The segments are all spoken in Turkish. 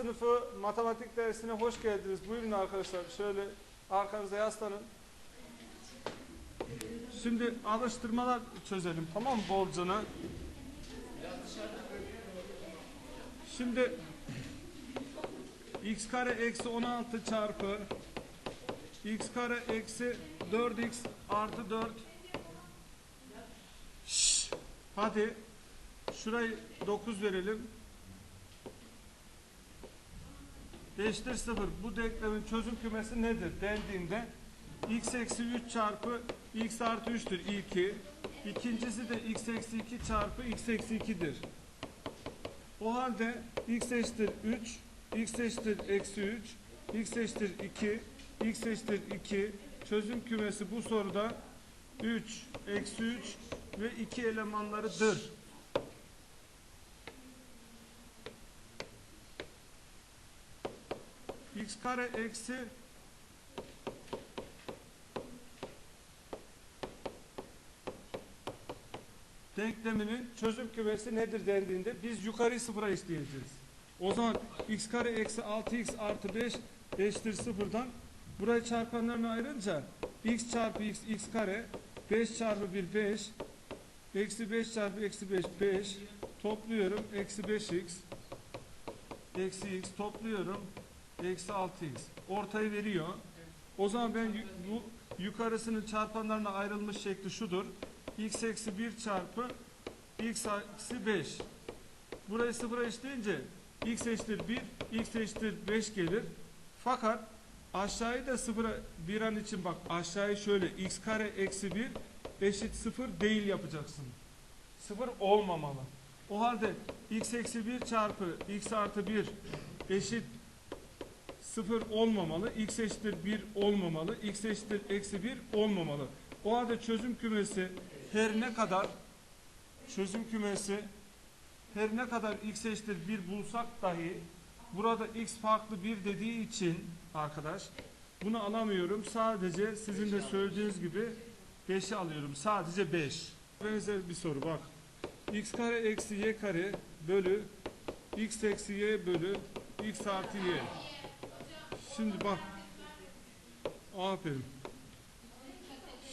sınıfı matematik dersine hoş geldiniz. Buyurun arkadaşlar. Şöyle arkanıza yaslanın. Şimdi alıştırmalar çözelim tamam mı bolcana? Şimdi x kare eksi 16 çarpı x kare eksi 4x artı 4 Şşş, hadi şurayı 9 verelim. Eşittir 0. Bu denklemin çözüm kümesi nedir dendiğinde x eksi 3 çarpı x artı 3'tür ilki. İkincisi de x eksi 2 çarpı x eksi 2'dir. O halde x eşittir 3, x eşittir eksi 3, x eşittir 2, x eşittir 2. Çözüm kümesi bu soruda 3, eksi 3 ve 2 elemanlarıdır. X kare eksi denkleminin çözüm kümesi nedir dendiğinde biz yukarı sıfıra eşleyeceğiz. O zaman x kare eksi 6x artı 5 eşittir sıfırdan burayı çarpanlarına ayırınca x çarpı x x kare 5 çarpı 1 5 eksi 5 çarpı eksi 5 5 topluyorum eksi 5x eksi x topluyorum eksi 6x ortayı veriyor. O zaman ben bu yukarısının çarpanlarına ayrılmış şekli şudur. x eksi 1 çarpı x eksi 5. Burayı sıfıra eşleyince x eşittir 1, x eşittir 5 gelir. Fakat aşağıyı da sıfıra bir an için bak aşağıyı şöyle x kare eksi 1 eşit 0 değil yapacaksın. 0 olmamalı. O halde x eksi 1 çarpı x artı 1 eşit 0 olmamalı. x eşittir 1 olmamalı. x eşittir eksi 1 olmamalı. O halde çözüm kümesi her ne kadar çözüm kümesi her ne kadar x eşittir 1 bulsak dahi burada x farklı 1 dediği için arkadaş bunu alamıyorum. Sadece sizin de söylediğiniz gibi 5'i alıyorum. Sadece 5. Benzer bir soru bak. x kare eksi y kare bölü x eksi y bölü x artı y. Şimdi bak. Aferin.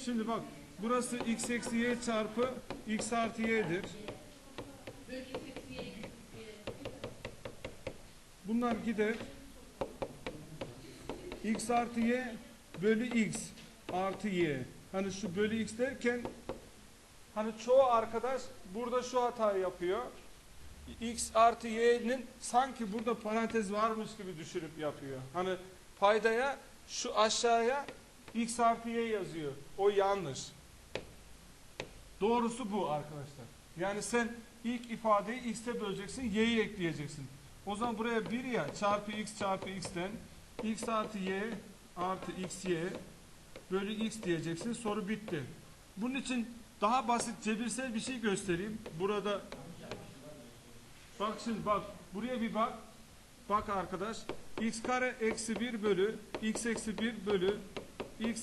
Şimdi bak. Burası x eksi y çarpı x artı y'dir. Bunlar gider. x artı y bölü x artı y. Hani şu bölü x derken hani çoğu arkadaş burada şu hatayı yapıyor. x artı y'nin sanki burada parantez varmış gibi düşünüp yapıyor. Hani paydaya şu aşağıya x artı y yazıyor. O yanlış. Doğrusu bu arkadaşlar. Yani sen ilk ifadeyi x'e böleceksin, y'yi ekleyeceksin. O zaman buraya 1 ya çarpı x çarpı x'ten x artı y artı xy bölü x diyeceksin. Soru bitti. Bunun için daha basit cebirsel bir şey göstereyim. Burada bak şimdi bak buraya bir bak. Bak arkadaş x kare eksi 1 bölü x eksi 1 bölü x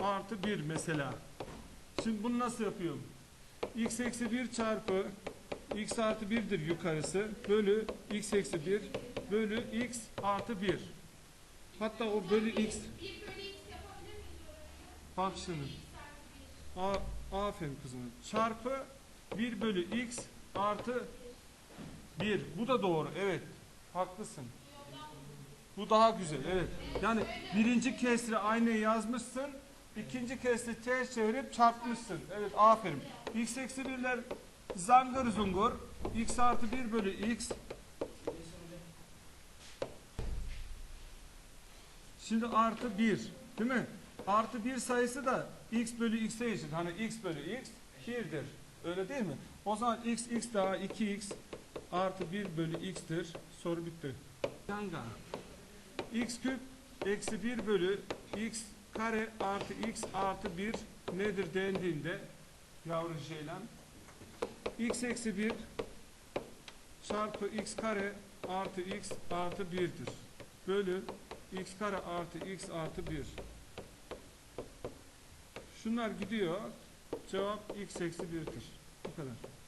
artı 1 mesela. Şimdi bunu nasıl yapıyorum? x eksi 1 çarpı x artı 1'dir yukarısı bölü x eksi 1 bölü x artı 1. Hatta o bölü x bak şimdi. A, aferin kızım. Çarpı 1 bölü x artı 1. Bu da doğru. Evet. Haklısın. Bu daha güzel. Evet. Yani birinci kesri aynı yazmışsın. ikinci kesri ters çevirip çarpmışsın. Evet aferin. x eksi 1'ler zangır zungur. x artı 1 bölü x. Şimdi artı 1. Değil mi? Artı 1 sayısı da x bölü x'e eşit. Hani x bölü x 1'dir. Öyle değil mi? O zaman x x daha 2x artı 1 bölü x'tir. Soru bitti. Yanga. x küp eksi 1 bölü x kare artı x artı 1 nedir dendiğinde yavru şeylan x eksi 1 çarpı x kare artı x artı 1'dir. Bölü x kare artı x artı 1. Şunlar gidiyor. Cevap x eksi 1'dir. Bu kadar.